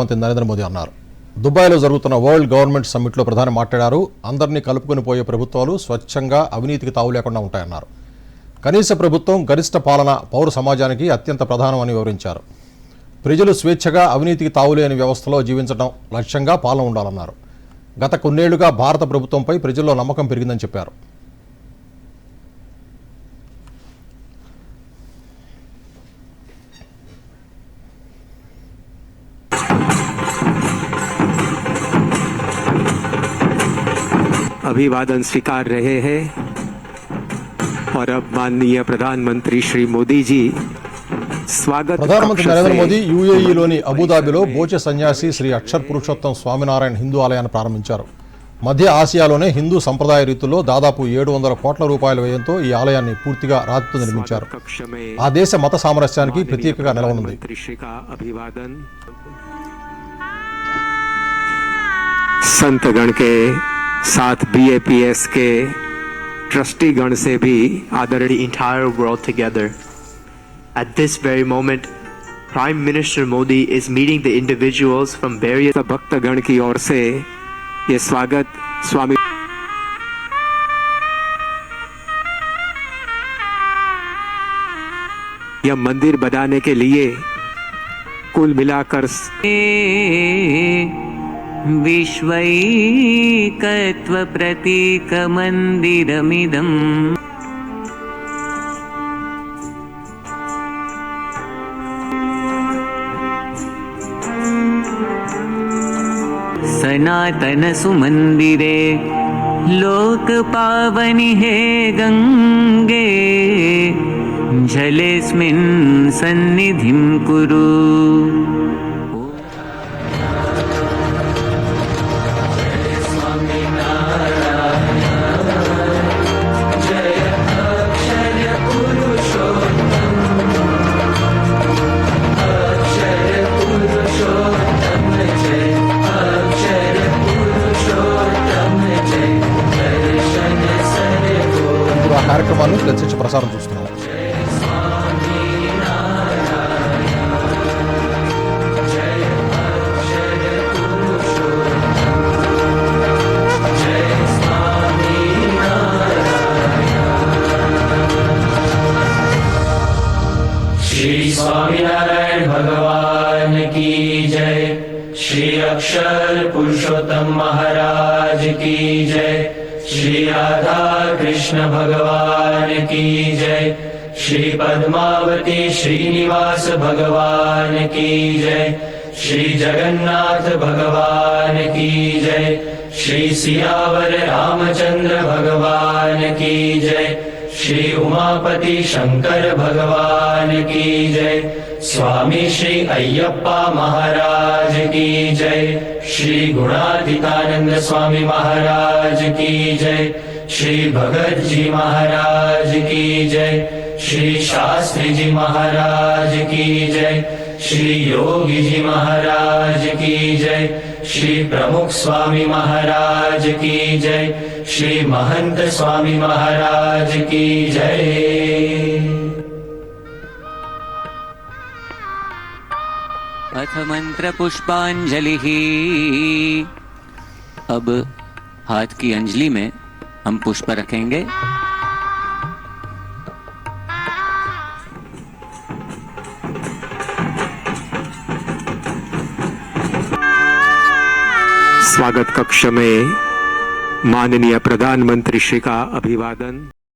ప్రధానమంత్రి నరేంద్ర మోదీ అన్నారు. దుబాయ్లో జరుగుతున్న వరల్డ్ గవర్నమెంట్ సమ్మిట్లో ప్రధాని మాట్లాడారు. అందరినీ కలుపుకొని పోయే ప్రభుత్వాలు స్వచ్ఛంగా అవినీతికి తావు లేకుండా ఉంటాయన్నారు. కనీస ప్రభుత్వం గరిష్ట పాలన పౌర సమాజానికి అత్యంత ప్రధానమని వివరించారు. ప్రజలు స్వేచ్ఛగా అవినీతికి తావులేని వ్యవస్థలో జీవించడం లక్ష్యంగా పాలన ఉండాలన్నారు. గత కొన్నేళ్ళుగా భారత ప్రభుత్వంపై ప్రజల్లో నమ్మకం పెరిగిందని చెప్పారు. अभिवादन स्वीकार रहे हैं और अब माननीय प्रधानमंत्री श्री मोदी जी स्वागत ప్రధానమంత్రి कक्ष నరేంద్ర से మోదీ యూఏఈలోని అబుదాబిలో బోచె సన్యాసి శ్రీ అక్షర్ పురుషోత్తం స్వామినారాయణ హిందూ ఆలయాన్ని ప్రారంభించారు మధ్య ఆసియాలోనే హిందూ సంప్రదాయ రీతుల్లో దాదాపు ఏడు వందల కోట్ల రూపాయల వ్యయంతో ఈ ఆలయాన్ని పూర్తిగా రాతితో నిర్మించారు कक्ष में ఆ దేశ మత సామరస్యానికి ప్రత్యేకగా నిలవనుంది प्रधानमंत्री साथ बी बीएपीएस के ट्रस्टी गण से भी आदरणीय entire world together at this very moment prime minister Modi is meeting the individuals from various भक्त गण की ओर से ये स्वागत, स्वामी यह मंदिर बनाने के लिए कुल मिलाकर विश्वैकत्वप्रतीकमन्दिरमिदम् सनातनसुमन्दिरे लोकपावनि हे गङ्गे जलेऽस्मिन् सन्निधिं कुरु ఇప్పుడు ఆ కార్యక్రమాన్ని ప్రత్యక్ష ప్రసారం చూస్తున్నాం श्री स्वामीनारायण भगवान की जय श्री अक्षर पुरुषोत्तम महाराज की जय श्री राधा कृष्ण भगवान की जय। श्री पद्मावती श्रीनिवास भगवान की जय। श्री जगन्नाथ भगवान की जय। श्री सियावर रामचंद्र भगवान की जय। श्री उमापति शंकर भगवान की जय स्वामी श्री अय्यप्पा महाराज की जय। श्री गुणातीतानंद स्वामी महाराज की जय। श्री भगत जी महाराज की जय। श्री शास्त्री जी महाराज की जय। श्री योगी जी महाराज की जय। श्री प्रमुख स्वामी महाराज की जय। श्री महंत स्वामी महाराज की जय। अथ मंत्रपुष्पांजलि। अब हाथ की अंजलि में हम पुष्प रखेंगे। स्वागत कक्ष में माननीय प्रधानमंत्री श्री का अभिवादन।